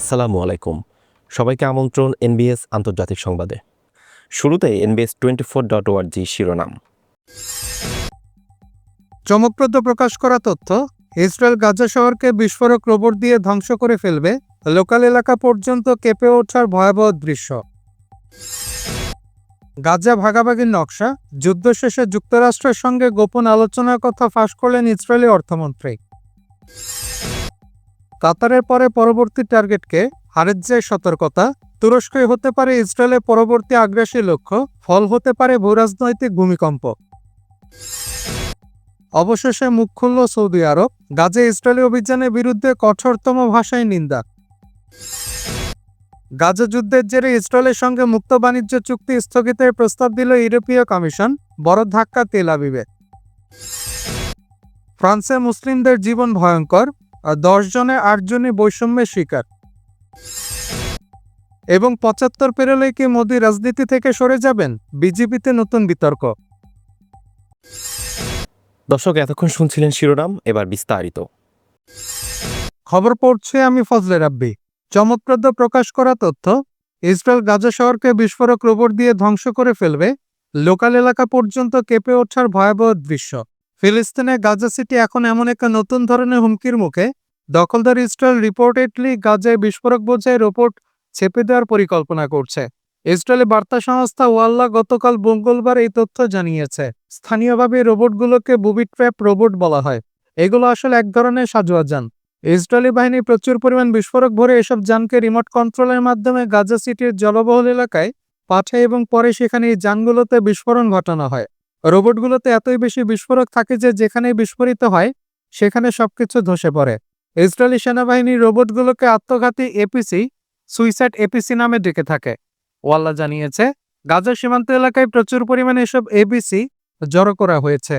আসসালামু আলাইকুম। সবাইকে আমন্ত্রণ এনবিএস আন্তর্জাতিক সংবাদে। শুরুতে এনবিএস টোয়েন্টি ফোর ডট ওয়ার্জি শিরোনাম। চমকপ্রদ প্রকাশ করা তথ্য, ইসরায়েল গাজা শহরকে বিস্ফোরক রোবট দিয়ে ধ্বংস করে ফেলবে লোকাল এলাকা পর্যন্ত কেঁপে ওঠার ভয়াবহ দৃশ্য। গাজা ভাগাভাগির নকশা, যুদ্ধ শেষে যুক্তরাষ্ট্রের সঙ্গে গোপন আলোচনার কথা ফাঁস করলেন ইসরায়েলি অর্থমন্ত্রী। কাতারের পরে পরবর্তী টার্গেটকে হারেজ্জের সতর্কতা, তুরস্কই হতে পারে ইসরায়েলের পরবর্তী আগ্রাসী লক্ষ্য, ফল হতে পারে ভূরাজনৈতিক ভূমিকম্প। অবশেষে মুখ খুলল সৌদি আরব, গাজে ইসরায়েলি অভিযানের বিরুদ্ধে কঠোরতম ভাষায় নিন্দা। গাজা যুদ্ধের জেরে ইসরায়েলের সঙ্গে মুক্ত বাণিজ্য চুক্তি স্থগিতের প্রস্তাব দিল ইউরোপীয় কমিশন, বড় ধাক্কা তেল আবিবে। ফ্রান্সে মুসলিমদের জীবন ভয়ঙ্কর দশ জনে আটজনই বৈষম্যের শিকার। এবং পঁচাত্তর পেরোলেই কি মোদী রাজনীতি থেকে সরে যাবেন? বিজেপিতে নতুন বিতর্ক। দর্শক এতক্ষণ শুনছিলেন শিরোনাম এবার বিস্তারিত। খবর পড়ছে আমি ফজলে রাব্বি। চমকপ্রদ প্রকাশ করা তথ্য ইসরায়েল গাজা শহরকে বিস্ফোরক রোবট দিয়ে ধ্বংস করে ফেলবে লোকাল এলাকা পর্যন্ত কেঁপে ওঠার ভয়াবহ দৃশ্য। ফিলিস্তিনে গাজা সিটি এখন এমন একটা নতুন ধরনের হুমকির মুখে। দখলদার ইসরায়েল রিপোর্টেডলি গাজায় বিস্ফোরক বোঝায় রোবট ছেপে দেওয়ার পরিকল্পনা করছে। ইসরায়েলি বার্তা সংস্থা ওয়াল্লা গতকাল মঙ্গলবার এই তথ্য জানিয়েছে। স্থানীয়ভাবে রোবটগুলোকে বুবি ট্র্যাপ রোবট বলা হয়। এগুলো আসলে এক ধরনের সাজোয়া যান। ইসরায়েলি বাহিনী প্রচুর পরিমাণ বিস্ফোরক ভরে এসব যানকে রিমোট কন্ট্রোলের মাধ্যমে গাজা সিটির জলবহুল এলাকায় পাঠায় এবং পরে সেখানে এই যানগুলোতে বিস্ফোরণ ঘটানো হয়। রোবটগুলোতে এতই বেশি বিস্ফোরক থাকে যে যেখানেই বিস্ফোরিত হয়, সেখানে সবকিছু ধসে পড়ে। ইসরায়েলি সেনাবাহিনী রোবটগুলোকে আত্মঘাতী এপিসি, সুইসাইড এপিসি নামে ডেকে থাকে। ওয়াল্লা জানিয়েছে গাজা সীমান্ত এলাকায় প্রচুর পরিমাণে এসব এপিসি জড়ো করা হয়েছে।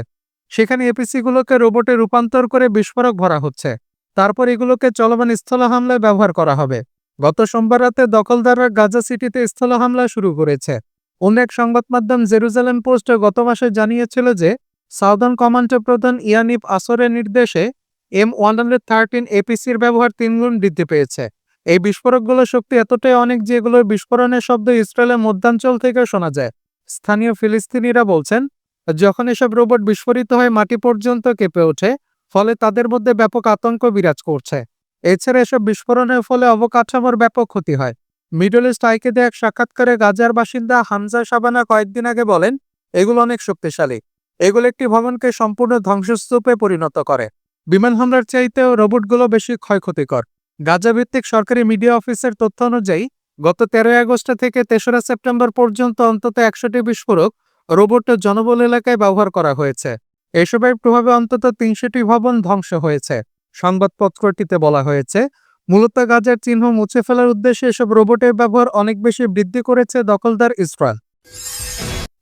সেখানে এপিসিগুলোকে রোবটে রূপান্তর করে বিস্ফোরক ভরা হচ্ছে। তারপর এগুলোকে চলমান স্থল হামলায় ব্যবহার করা হবে। গত সোমবার রাতে দখলদাররা গাজা সিটিতে স্থল হামলা শুরু করেছে। অন্য এক সংবাদ মাধ্যম জেরুজালেম পোস্ট গত মাসে জানিয়েছিল যে সাউদার্ন কমান্ডার প্রধান ইয়ানিব আসরের নির্দেশে এম ওয়ান হান্ড্রেড থার্টিন এপিসির ব্যবহার তিনগুণ বৃদ্ধি পেয়েছে। এই বিস্ফোরকগুলোর শক্তি এতটাই অনেক যে এগুলোর বিস্ফোরণের শব্দ ইসরায়েলের মধ্যাঞ্চল থেকে শোনা যায়। স্থানীয় ফিলিস্তিনিরা বলছেন, যখন এসব রোবট বিস্ফোরিত হয়ে, মাটি পর্যন্ত কেঁপে ওঠে, ফলে তাদের মধ্যে ব্যাপক আতঙ্ক বিরাজ করছে। এছাড়া এসব বিস্ফোরণের ফলে অবকাঠামোর ব্যাপক ক্ষতি হয়। মিডল ইস্ট আইকে দেয়া এক সাক্ষাৎকারে গাজার বাসিন্দা হামজা সাবানা কয়েকদিন আগে বলেন, এগুলো অনেক শক্তিশালী। এগুলো একটি ভবনকে সম্পূর্ণ ধ্বংসস্তূপে পরিণত করে। বিমান হামলার চাইতেও রোবটগুলো বেশি ক্ষয়ক্ষতিকর। গাজা ভিত্তিক সরকারি মিডিয়া অফিসের তথ্য অনুযায়ী, গত তেরোই আগস্ট থেকে তেসরা সেপ্টেম্বর পর্যন্ত অন্তত একশোটি বিস্ফোরক রোবট জনবল এলাকায় ব্যবহার করা হয়েছে। এসবের প্রভাবে অন্তত তিনশোটি ভবন ধ্বংস হয়েছে। সংবাদপত্রটিতে বলা হয়েছে মূলত গাজার চিহ্ন মুছে ফেলার উদ্দেশ্যে এসব রোবটের ব্যবহার অনেক বেশি বৃদ্ধি করেছে দখলদার ইসরায়েল।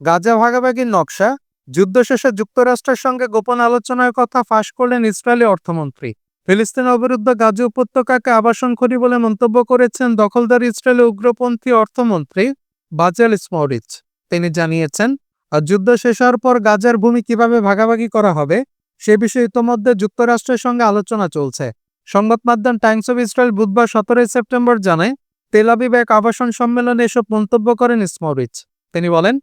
গাজা ভাগাভাগির নকশা, যুদ্ধ শেষে যুক্তরাষ্ট্রের সঙ্গে গোপন আলোচনার কথা ফাঁস করলেন ইসরায়েলি অর্থমন্ত্রী। ফিলিস্তিন অবরুদ্ধ গাজা উপত্যকাকে আবাসন করি বলে মন্তব্য করেছেন দখলদার ইসরায়েলি উগ্রপন্থী অর্থমন্ত্রী বাজেল স্মরিচ। তিনি জানিয়েছেন, আর যুদ্ধ শেষ হওয়ার পর গাজার ভূমি কীভাবে ভাগাভাগি করা হবে, সে বিষয়ে ইতোমধ্যে যুক্তরাষ্ট্রের সঙ্গে আলোচনা চলছে। সংবাদ মাধ্যম টাইমস অফ ইসরায়েল বুধবার সতেরোই সেপ্টেম্বর জানায় তেলাবিব এক আবাসন সম্মেলনে এসব মন্তব্য করেন স্মরিচ তিনি বলেন,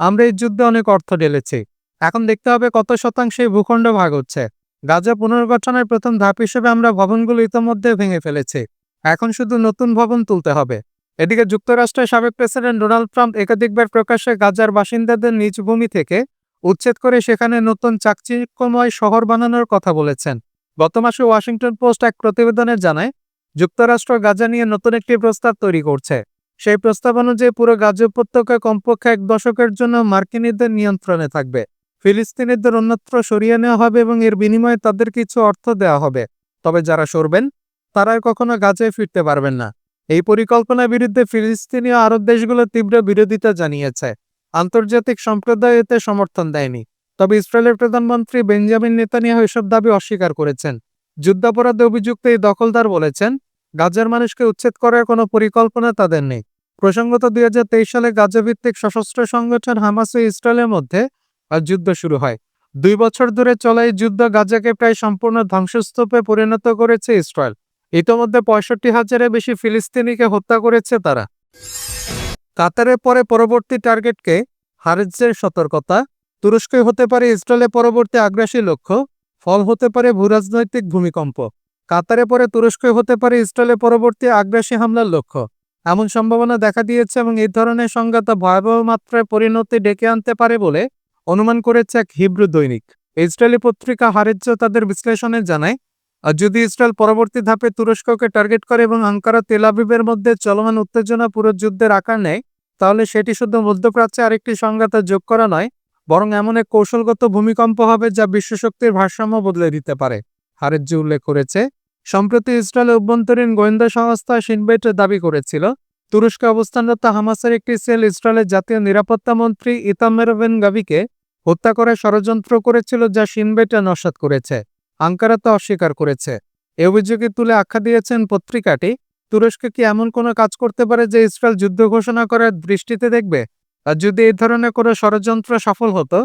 আমরা এই যুদ্ধে অনেক অর্থ ঢেলেছি। এখন দেখতে হবে কত শতাংশে এই ভূখণ্ড ভাগ হচ্ছে। গাজা পুনর্গঠনের প্রথম ধাপ হিসেবে আমরা ভবনগুলো ইতোমধ্যে ভেঙে ফেলেছি। এখন শুধু নতুন ভবন তুলতে হবে। এদিকে যুক্তরাষ্ট্রের সাবেক প্রেসিডেন্ট ডোনাল্ড ট্রাম্প একাধিকবার প্রকাশ্যে গাজার বাসিন্দাদের নিজ ভূমি থেকে উচ্ছেদ করে সেখানে নতুন চাকচিক্যময় শহর বানানোর কথা বলেছেন। গত মাসে ওয়াশিংটন পোস্ট এক প্রতিবেদনে জানায়, যুক্তরাষ্ট্র গাজা নিয়ে নতুন একটি প্রস্তাব তৈরি করছে। সেই প্রস্তাব অনুযায়ী পুরো গাজা উপত্যকা কমপক্ষে এক দশকের জন্য মার্কিনীদের নিয়ন্ত্রণে থাকবে। ফিলিস্তিনিদের অন্যত্র সরিয়ে নেওয়া হবে এবং এর বিনিময়ে তাদের কিছু অর্থ দেওয়া হবে। তবে যারা সরবেন, তারা কখনো গাজায় ফিরতে পারবেন না। এই পরিকল্পনার বিরুদ্ধে ফিলিস্তিনীয় আরব দেশগুলো তীব্র বিরোধিতা জানিয়েছে। আন্তর্জাতিক সম্প্রদায় এতে সমর্থন দেয়নি। তবে ইসরায়েলের প্রধানমন্ত্রী বেঞ্জামিন নেতানিয়াহু এসব দাবি অস্বীকার করেছেন। যুদ্ধাপরাধে অভিযুক্ত এই দখলদার বলেছেন, গাজার মানুষকে উচ্ছেদ করার কোনো পরিকল্পনা তাদের নেই। প্রসঙ্গত দুই হাজার তেইশ সালে গাজা ভিত্তিক সশস্ত্র সংগঠন হামাস ও ইসরায়েলের মধ্যে যুদ্ধ শুরু হয়। দুই বছর ধরে চলা এই যুদ্ধ গাজাকে প্রায় সম্পূর্ণ ধ্বংসস্তূপে পরিণত করেছে ইসরায়েল। ইতোমধ্যে পঁয়ষট্টি হাজারের বেশি ফিলিস্তিনিকে হত্যা করেছে তারা। কাতারের পরে পরবর্তী টার্গেটকে হারেজের সতর্কতা তুরস্কই হতে পারে ইসরায়েলের পরবর্তী আগ্রাসী লক্ষ্য, ফল হতে পারে ভূরাজনৈতিক ভূমিকম্প। কাতারে পরে তুরস্কই হতে পারে ইসরায়েলের পরবর্তী আগ্রাসী হামলার লক্ষ্য। এমন সম্ভাবনা দেখা দিয়েছে এবং এই ধরনের সংঘাত ভয়াবহ মাত্রায় পরিণতি ডেকে আনতে পারে বলে অনুমান করেছে এক হিব্রু দৈনিক। ইসরায়েলি পত্রিকা হারেজ্য তাদের বিশ্লেষণে জানায়, আর যদি ইসরায়েল পরবর্তী ধাপে তুরস্ককে টার্গেট করে এবং আঙ্কারা তেল আবিবের মধ্যে চলমান উত্তেজনা পুরো যুদ্ধের আকার নেয়, তাহলে সেটি শুধু মধ্যপ্রাচ্যে আরেকটি সংঘাতে যোগ করা নয় বরং এমন এক কৌশলগত ভূমিকম্প হবে যা বিশ্বশক্তির ভারসাম্য বদলে দিতে পারে। হারেজ্জি উল্লেখ করেছে, সম্প্রতি ইসরায়েলের অভ্যন্তরীণ গোয়েন্দা সংস্থা সিনবেট দাবি করেছিল, তুরস্কে অবস্থানরত হামাসের একটি সেল ইসরায়েলের জাতীয় নিরাপত্তা মন্ত্রী ইতামেরভেন গাভিকে হত্যা করার ষড়যন্ত্র করেছিল যা সিনবেটে নস্বাত করেছে আঙ্কারা তা অস্বীকার করেছে। এ অভিযোগে তুলে আখ্যা দিয়েছেন পত্রিকাটি, তুরস্ক কি এমন কোনো কাজ করতে পারে যে ইসরায়েল যুদ্ধ ঘোষণা করার দৃষ্টিতে দেখবে? আর যদি এই ধরনের কোনো ষড়যন্ত্র সফল হতো,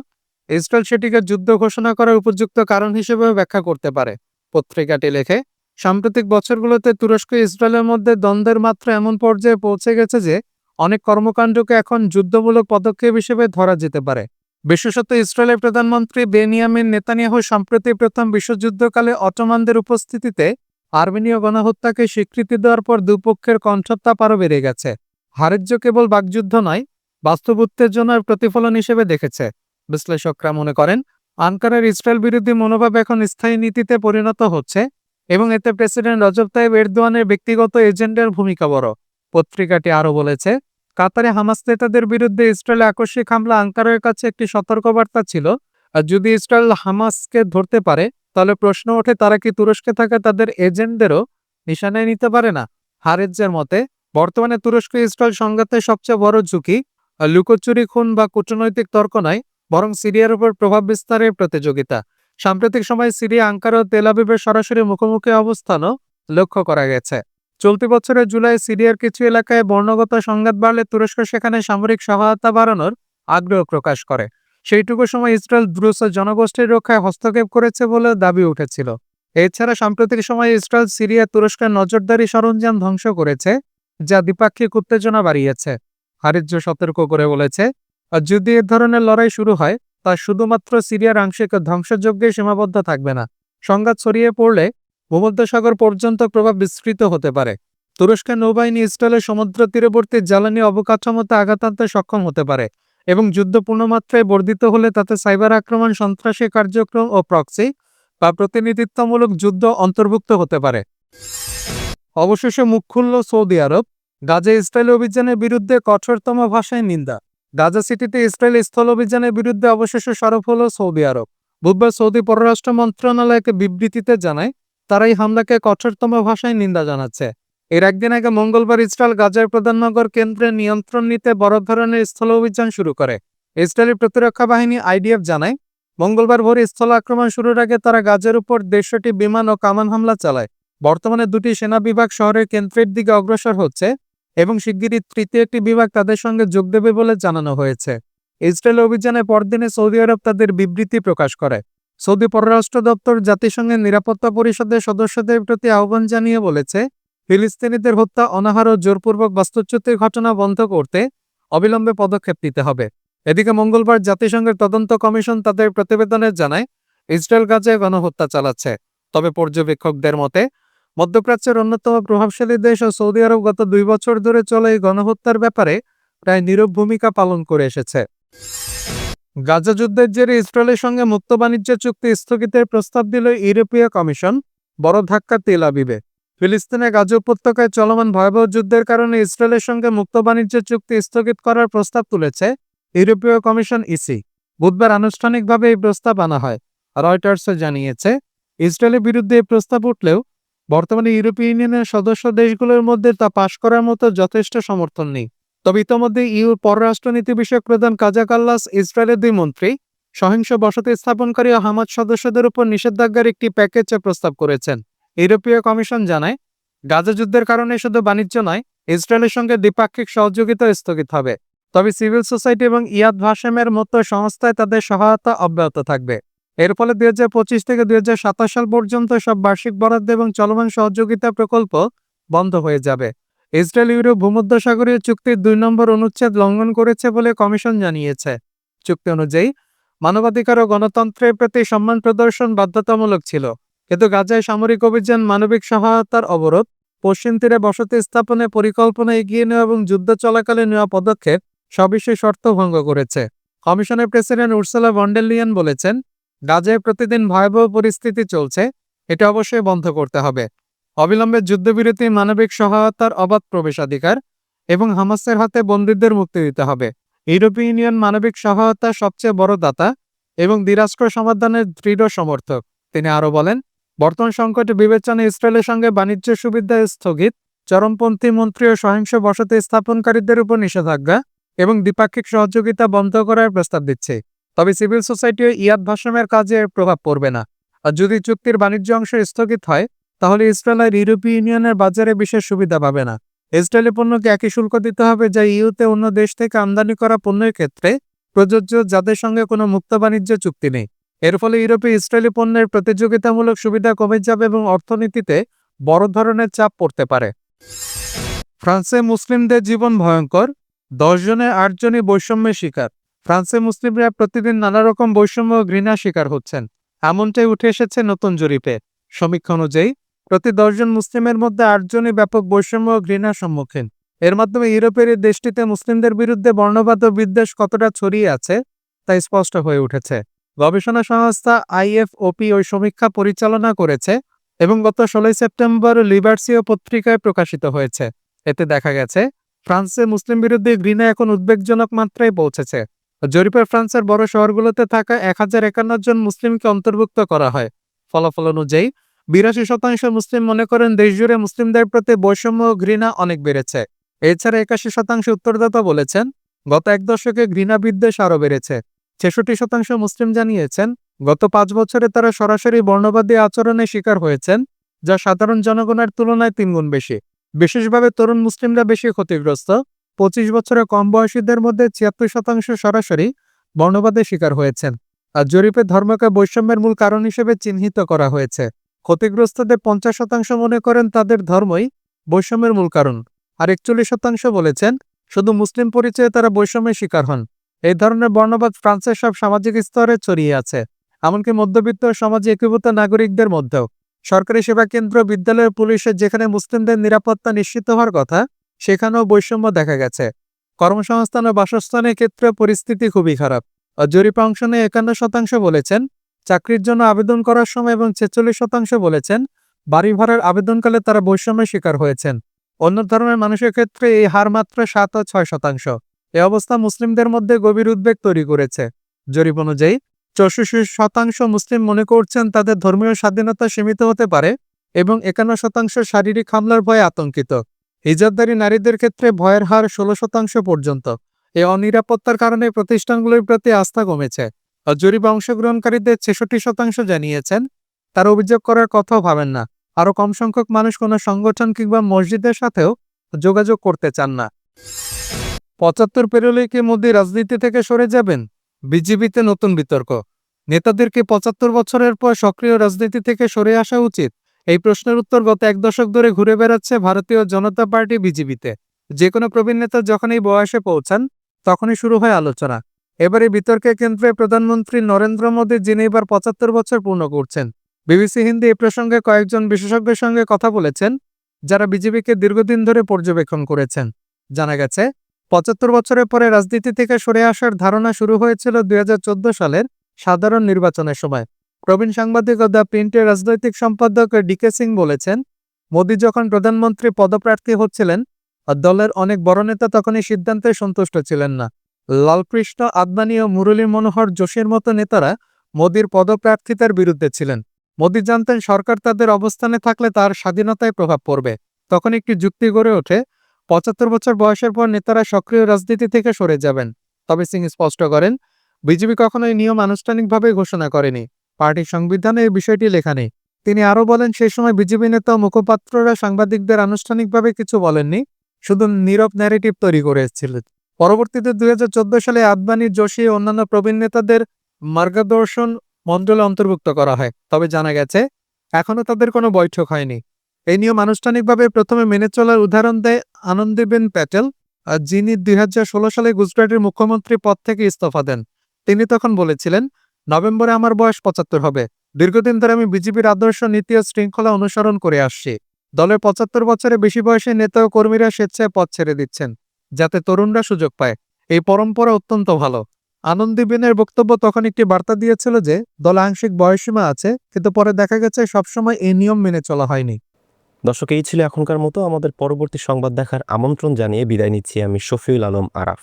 ইসরায়েল সেটিকে যুদ্ধ ঘোষণা করার উপযুক্ত কারণ হিসেবে ব্যাখ্যা করতে পারে। পত্রিকাটি লেখে, সাম্প্রতিক বছরগুলোতে তুরস্ক ইসরায়েলের মধ্যে দ্বন্দ্বের মাত্রা এমন পর্যায়ে পৌঁছে গেছে যে, অনেক কর্মকাণ্ডকে এখন যুদ্ধমূলক পদক্ষেপ হিসেবে ধরা যেতে পারে। বিশেষত ইসরায়েলের প্রধানমন্ত্রী বেনিয়ামিন নেতানিয়াহু সম্প্রতি প্রথম বিশ্বযুদ্ধকালে অটোমানদের উপস্থিতিতে আর্মেনীয় গণহত্যাকে স্বীকৃতি দেওয়ার পর দুপক্ষের কণ্ঠত্তাপ আরও বেড়ে গেছে। হারেজ্য কেবল বাকযুদ্ধ নয় বাস্তব উত্তেজনার প্রতিফলন হিসেবে দেখেছে। বিশ্লেষকরা মনে করেন, আনকারের ইসরায়েল বিরোধী মনোভাব এখন স্থায়ী নীতিতে পরিণত হচ্ছে এবং এতে প্রেসিডেন্ট রজব তাইব এরদোয়ানের ব্যক্তিগত এজেন্ডার ভূমিকা বড়। পত্রিকাটি আরও বলেছে, কাতারে হামাস নেতাদের বিরুদ্ধে ইসরায়েলে আকস্মিক হামলা আঙ্কারের কাছে একটি সতর্কবার্তা ছিল। আর যদি ইসরায়েল হামাসকে ধরতে পারে, তাহলে প্রশ্ন ওঠে, তারা কি তুরস্কে থাকা তাদের এজেন্টদেরও নিশানায় নিতে পারে না? হারেজ্জের মতে, বর্তমানে তুরস্ক ইসরায়েল সংঘাতের সবচেয়ে বড় ঝুঁকি লুকোচুরি, খুন বা কূটনৈতিক তর্ক নয় বরং সিরিয়ার উপর প্রভাব বিস্তারের প্রতিযোগিতা। সাম্প্রতিক সময়ে সিরিয়া, আঙ্কারা ও তেল আবিবের সরাসরি মুখোমুখি অবস্থানও লক্ষ্য করা গেছে। চলতি বছরের জুলাই সিরিয়ার কিছু এলাকায় বর্ণগত সংঘাত বাড়লে তুরস্ক সেখানে সামরিক সহায়তা বাড়ানোর আগ্রহ প্রকাশ করে। সেইটুকু সময় ইসরায়েল দ্রুত জনগোষ্ঠীর রক্ষায় হস্তক্ষেপ করেছে বলে দাবি উঠেছিল। এছাড়া সাম্প্রতিক সময়ে ইসরায়েল, সিরিয়া, তুরস্কের নজরদারি সরঞ্জাম ধ্বংস করেছে, যা দ্বিপাক্ষিক উত্তেজনা বাড়িয়েছে। হারিজ্য সতর্ক করে বলেছে। আর যদি এ ধরনের লড়াই শুরু হয়, তা শুধুমাত্র সিরিয়ার আংশিক ধ্বংসযজ্ঞে সীমাবদ্ধ থাকবে না। সংঘাত ছড়িয়ে পড়লে ভূমধ্যসাগর পর্যন্ত প্রভাব বিস্তৃত হতে পারে। তুরস্কের নৌবাহিনী ইসরায়েলের সমুদ্র তীরবর্তী জ্বালানি অবকাঠামোতে আঘাত আনতে সক্ষম হতে পারে এবং যুদ্ধ পূর্ণমাত্রায় বর্ধিত হলে তাতে সাইবার আক্রমণ, সন্ত্রাসী কার্যক্রম ও প্রক্সি বা প্রতিনিধিত্বমূলক যুদ্ধ অন্তর্ভুক্ত হতে পারে। অবশেষে মুখ খুলল সৌদি আরব। গাজা ইসরায়েল অভিযানের বিরুদ্ধে কঠোরতম ভাষায় নিন্দা। গাজা সিটিতে ইসরায়েল স্থল অভিযানের বিরুদ্ধে অবশেষে সরব হল সৌদি আরব। বুধবার সৌদি পররাষ্ট্র মন্ত্রণালয়কে বিবৃতিতে জানায়, তারা এই হামলাকে কঠোরতম ভাষায় নিন্দা জানাচ্ছে। এর একদিন আগে মঙ্গলবার ইসরায়েল গাজার প্রধান নগর কেন্দ্রে নিয়ন্ত্রণ নিতে বড় ধরনের স্থল অভিযান শুরু করে। ইসরায়েলি প্রতিরক্ষা বাহিনী আইডিএফ জানায়, মঙ্গলবার ভোরে স্থল আক্রমণ শুরুর আগে তারা গাজার উপর দেড়শোটি বিমান ও কামান হামলা চালায়। বর্তমানে দুটি সেনা বিভাগ শহরের কেন্দ্রের দিকে অগ্রসর হচ্ছে। এবং শিগগিরই তৃতীয় একটি বিভাগ তাদের সঙ্গে যোগ দেবে বলে জানানো হয়েছে। ইসরায়েল অভিযানের পরদিনে সৌদি আরব তাদের বিবৃতি প্রকাশ করে। সৌদি পররাষ্ট্র দপ্তর জাতিসংঘের নিরাপত্তা পরিষদের সদস্যদের প্রতি আহ্বান জানিয়ে বলেছে, ফিলিস্তিনিদের হত্যা, অনাহার ও জোরপূর্বক বাস্তুচ্যুতির ঘটনা বন্ধ করতে অবিলম্বে পদক্ষেপ নিতে হবে। এদিকে মঙ্গলবার জাতিসংঘের তদন্ত কমিশন তাদের প্রতিবেদনে জানায়, ইসরায়েল গাজায় গণহত্যা চালাচ্ছে। তবে পর্যবেক্ষকদের মতে মধ্যপ্রাচ্যের অন্যতম প্রভাবশালী দেশ ও সৌদি আরব গত দুই বছর ধরে চলে এই গণহত্যার ব্যাপারে প্রায় নীরব ভূমিকা পালন করে এসেছে। গাজা যুদ্ধের জেরে ইসরায়েলের সঙ্গে মুক্ত বাণিজ্য চুক্তি স্থগিতের প্রস্তাব দিল ইউরোপীয় কমিশন, বড় ধাক্কা তেল আবিবে। ফিলিস্তিনে গাজা উপত্যকায় চলমান ভয়াবহ যুদ্ধের কারণে ইসরায়েলের সঙ্গে মুক্ত বাণিজ্য চুক্তি স্থগিত করার প্রস্তাব তুলেছে ইউরোপীয় কমিশন ইসি। বুধবার আনুষ্ঠানিকভাবে এই প্রস্তাব আনা হয়। রয়টার্সও জানিয়েছে, ইসরায়েলের বিরুদ্ধে এই প্রস্তাব উঠলেও বর্তমানে ইউরোপীয় ইউনিয়নের সদস্য দেশগুলোর মধ্যে তা পাশ করার মতো যথেষ্ট সমর্থন নেই। তবে ইতোমধ্যে ইউ পররাষ্ট্রনীতি বিষয়ক প্রধান কাজা কাল্লাস, ইসরায়েলের দুই মন্ত্রী, সহিংস বসতি স্থাপনকারী ও হামাজ সদস্যদের উপর নিষেধাজ্ঞার একটি প্যাকেজ প্রস্তাব করেছেন। ইউরোপীয় কমিশন জানায়, গাজা যুদ্ধের কারণে শুধু বাণিজ্য নয়, ইসরায়েলের সঙ্গে দ্বিপাক্ষিক সহযোগিতা স্থগিত হবে। তবে সিভিল সোসাইটি এবং ইয়াদ ভাসেমের মতো সংস্থায় তাদের সহায়তা অব্যাহত থাকবে। এর ফলে দুই হাজার পঁচিশ থেকে দুই হাজার সাতাশ সাল পর্যন্ত সব বার্ষিক বরাদ্দ এবং চলমান সহযোগিতা প্রকল্প বন্ধ হয়ে যাবে। ইসরায়েল ইউরোপ ভূমধ্যসাগরীয় চুক্তির দুই নম্বর অনুচ্ছেদ লঙ্ঘন করেছে বলে কমিশন জানিয়েছে। চুক্তি অনুযায়ী, মানবাধিকার ও গণতন্ত্রের প্রতি সম্মান প্রদর্শন বাধ্যতামূলক ছিল, কিন্তু গাজায় সামরিক অভিযান মানবিক সহায়তার অবরোধ, পশ্চিম তীরে বসতি স্থাপনে পরিকল্পনা এগিয়ে নেওয়া এবং যুদ্ধ চলাকালে নেওয়া পদক্ষেপ সবিশেষ শর্ত ভঙ্গ করেছে। কমিশনের প্রেসিডেন্ট উর্সুলা ভন্ডেলিয়ান বলেছেন গাজায় প্রতিদিন ভয়াবহ পরিস্থিতি চলছে, এটা অবশ্যই বন্ধ করতে হবে। অবিলম্বে যুদ্ধবিরতি, মানবিক সহায়তার অবাধ প্রবেশাধিকার এবং হামাসের হাতে বন্দীদের মুক্তি দিতে হবে। ইউরোপীয় ইউনিয়ন মানবিক সহায়তার সবচেয়ে বড় দাতা এবং দ্বিরাষ্ট্র সমাধানের দৃঢ় সমর্থক, তিনি আরও বলেন, বর্তমান সংকটে বিবেচনায় ইসরায়েলের সঙ্গে বাণিজ্য সুবিধা স্থগিত, চরমপন্থী মন্ত্রী ও সহিংস বসতি স্থাপনকারীদের উপর নিষেধাজ্ঞা এবং দ্বিপাক্ষিক সহযোগিতা বন্ধ করার প্রস্তাব দিচ্ছে। তবে সিভিল সোসাইটি ও ইয়াদ ভাষণের কাজে প্রভাব পড়বে না। আর যদি চুক্তির বাণিজ্য অংশ স্থগিত হয়, তাহলে ইসরায়েল আর ইউরোপীয় ইউনিয়নের বাজারে বিশেষ সুবিধা পাবে না। ইসরায়েলি পণ্যকে একই শুল্ক দিতে হবে, যা ইউতে অন্য দেশ থেকে আমদানি করা পণ্যের ক্ষেত্রে প্রযোজ্য, যাদের সঙ্গে কোনো মুক্ত বাণিজ্য চুক্তি নেই। এর ফলে ইউরোপে ইসরায়েলি পণ্যের প্রতিযোগিতামূলক সুবিধা কমে যাবে এবং অর্থনীতিতে বড় ধরনের চাপ পড়তে পারে। ফ্রান্সে মুসলিমদের জীবন ভয়ঙ্কর, দশ জনের আটজনই বৈষম্যের শিকার। ফ্রান্সে মুসলিমরা প্রতিদিন নানা রকম বৈষম্য ঘৃণা শিকার হচ্ছেন। এমনটাই উঠে এসেছে নতুন জরিপে। সমীক্ষা অনুযায়ী, প্রতি দশজন মুসলিমের মধ্যে আটজনই ব্যাপক বৈষম্য ঘৃণার সম্মুখীন। এর মাধ্যমে ইউরোপের দেশটিতে মুসলিমদের বিরুদ্ধে বর্ণবাদ ও বিদ্বেষ কতটা ছড়িয়ে আছে, তা স্পষ্ট হয়ে উঠেছে। গবেষণা সংস্থা আইএফওপি ওই সমীক্ষা পরিচালনা করেছে এবং গত ষোলোই সেপ্টেম্বর লিবার্সিও পত্রিকায় প্রকাশিত হয়েছে। এতে দেখা গেছে, ফ্রান্সে মুসলিম বিরুদ্ধে ঘৃণা এখন উদ্বেগজনক মাত্রায় পৌঁছেছে। জরিপে ফ্রান্সের বড় শহরগুলোতে থাকা এক হাজার একান্ন জন মুসলিমকে অন্তর্ভুক্ত করা হয়। ফলাফল অনুযায়ী, বিরাশি শতাংশ মুসলিম মনে করেন দেশজুড়ে মুসলিমদের প্রতি বৈষম্য ঘৃণা অনেক বেড়েছে। এছাড়া একাশি শতাংশ উত্তরদাতা বলেছেন, গত এক দশকে ঘৃণা বিদ্বেষ আরও বেড়েছে। ছেষট্টি শতাংশ মুসলিম জানিয়েছেন, গত পাঁচ বছরে তারা সরাসরি বর্ণবাদী আচরণের শিকার হয়েছেন, যা সাধারণ জনগণের তুলনায় তিনগুণ বেশি। বিশেষভাবে তরুণ মুসলিমরা বেশি ক্ষতিগ্রস্ত পঁচিশ বছরে কম বয়সীদের মধ্যে ছিয়াত্তর শতাংশ সরাসরি বর্ণবাদের শিকার হয়েছেন আর জরিপে ধর্মকে বৈষম্যের মূল কারণ হিসেবে চিহ্নিত করা হয়েছে। ক্ষতিগ্রস্তদের পঞ্চাশ শতাংশ মনে করেন তাদের ধর্মই বৈষম্যের মূল কারণ। আর একচল্লিশ শতাংশ বলেছেন, শুধু মুসলিম পরিচয়ে তারা বৈষম্যের শিকার হন। এই ধরনের বর্ণবাদ ফ্রান্সের সব সামাজিক স্তরে ছড়িয়ে আছে, এমনকি মধ্যবিত্ত সমাজে একীভূত নাগরিকদের মধ্যেও। সরকারি সেবা কেন্দ্র, বিদ্যালয় পুলিশের যেখানে মুসলিমদের নিরাপত্তা নিশ্চিত হওয়ার কথা সেখানেও বৈষম্য দেখা গেছে। কর্মসংস্থান ও বাসস্থানের ক্ষেত্রে পরিস্থিতি খুবই খারাপ। জরিপে অংশ নিয়ে একান্ন শতাংশ বলেছেন, চাকরির জন্য আবেদন করার সময় এবং ছেচল্লিশ শতাংশ বলেছেন, বাড়ি ভাড়ার আবেদনকালে তারা বৈষম্যের শিকার হয়েছেন। অন্য ধর্মের মানুষের ক্ষেত্রে এই হার মাত্র সাত ও ছয় শতাংশ। এ অবস্থা মুসলিমদের মধ্যে গভীর উদ্বেগ তৈরি করেছে। জরিপ অনুযায়ী, চৌষট্টি শতাংশ মুসলিম মনে করছেন তাদের ধর্মীয় স্বাধীনতা সীমিত হতে পারে এবং একান্ন শতাংশ শারীরিক হামলার ভয়ে আতঙ্কিত। হিজাবদারী নারীদের ক্ষেত্রে ভয়ের হার ষোলো শতাংশ পর্যন্ত। এ অনিরাপত্তার কারণে প্রতিষ্ঠানগুলোর প্রতি আস্থা কমেছে। জরিপে অংশগ্রহণকারীদের ছেষট্টি শতাংশ জানিয়েছেন, তারা অভিযোগ করার কথাও ভাবেন না। আরও কম সংখ্যক মানুষ কোনো সংগঠন কিংবা মসজিদের সাথেও যোগাযোগ করতে চান না। পঁচাত্তর পেরোলে কি মোদী রাজনীতি থেকে সরে যাবেন? বিজেপিতে নতুন বিতর্ক। নেতাদেরকে পঁচাত্তর বছরের পর সক্রিয় রাজনীতি থেকে সরে আসা উচিত? এই প্রশ্নের উত্তর গত এক দশক ধরে ঘুরে বেড়াচ্ছে ভারতীয় জনতা পার্টি বিজেপিতে। যে কোনো প্রবীণ নেতা যখন এই বয়সে পৌঁছান, তখনই শুরু হয় আলোচনা। এবার এই বিতর্কের কেন্দ্রে প্রধানমন্ত্রী নরেন্দ্র মোদী যিনি এবার পঁচাত্তর বছর পূর্ণ করছেন, বিবিসি হিন্দি এ প্রসঙ্গে কয়েকজন বিশেষজ্ঞের সঙ্গে কথা বলেছেন, যারা বিজেপিকে দীর্ঘদিন ধরে পর্যবেক্ষণ করেছেন। জানা গেছে, পঁচাত্তর বছরের পরে রাজনীতি থেকে সরে আসার ধারণা শুরু হয়েছিল দুই হাজার চোদ্দ সালের সাধারণ নির্বাচনের সময়। প্রবীণ সাংবাদিক ও দ্য প্রিন্টের রাজনৈতিক সম্পাদক ডিকে সিং বলেছেন, মোদী যখন প্রধানমন্ত্রী পদপ্রার্থী হচ্ছিলেন দলের অনেক বড় নেতা তখন এই সিদ্ধান্তে সন্তুষ্ট ছিলেন না। লালকৃষ্ণ আদবানি ও মুরলী মনোহর যোশীর মতো নেতারা মোদীর পদপ্রার্থিতার বিরুদ্ধে ছিলেন। মোদী জানতেন সরকার তাদের অবস্থানে থাকলে তার স্বাধীনতায় প্রভাব পড়বে। তখন একটি যুক্তি গড়ে ওঠে, পঁচাত্তর বছর বয়সের পর নেতারা সক্রিয় রাজনীতি থেকে সরে যাবেন। তবে সিং স্পষ্ট করেন, বিজেপি কখনো এই নিয়ম আনুষ্ঠানিকভাবে ঘোষণা করেনি। পার্টির সংবিধানে এই বিষয়টি লেখা নেই। তিনি আরও বলেন, সেই সময় বিজেপি নেতা মুখপাত্ররা সাংবাদিকদের আনুষ্ঠানিকভাবে কিছু বলেননি, শুধু নীরব ন্যারেটিভ তৈরি করে এসেছিলেন পরবর্তীতে দুই হাজার চোদ্দ সালে আদবানি যোশী অন্যান্য প্রবীণ নেতাদের মার্গদর্শন মন্ডলে অন্তর্ভুক্ত করা হয়। তবে জানা গেছে, এখনও তাদের কোনো বৈঠক হয়নি। এই নিয়ম আনুষ্ঠানিকভাবে প্রথমে মেনে চলার উদাহরণ দেয় আনন্দীবেন প্যাটেল, যিনি দুই হাজার ষোলো সালে গুজরাটের মুখ্যমন্ত্রী পদ থেকে ইস্তফা দেন। তিনি তখন বলেছিলেন নভেম্বরে আমার বয়স পঁচাত্তর হবে। দীর্ঘদিন ধরে আমি বিজেপির আদর্শ নীতি ও শৃঙ্খলা অনুসরণ করে আসছি। দলের পঁচাত্তর বছরে বেশি বয়সী নেতা ও কর্মীরা স্বেচ্ছায় পথ ছেড়ে দিচ্ছেন, যাতে তরুণরা সুযোগ পায়। এই পরম্পরা অত্যন্ত ভালো। আনন্দীবেনের বক্তব্য তখন একটি বার্তা দিয়েছিল যে, দলে আংশিক বয়সীমা আছে, কিন্তু পরে দেখা গেছে সবসময় এই নিয়ম মেনে চলা হয়নি। দর্শক, এই ছিল এখনকার মতো। আমাদের পরবর্তী সংবাদ দেখার আমন্ত্রণ জানিয়ে বিদায় নিচ্ছি আমি শফিউল আলম আরাফ।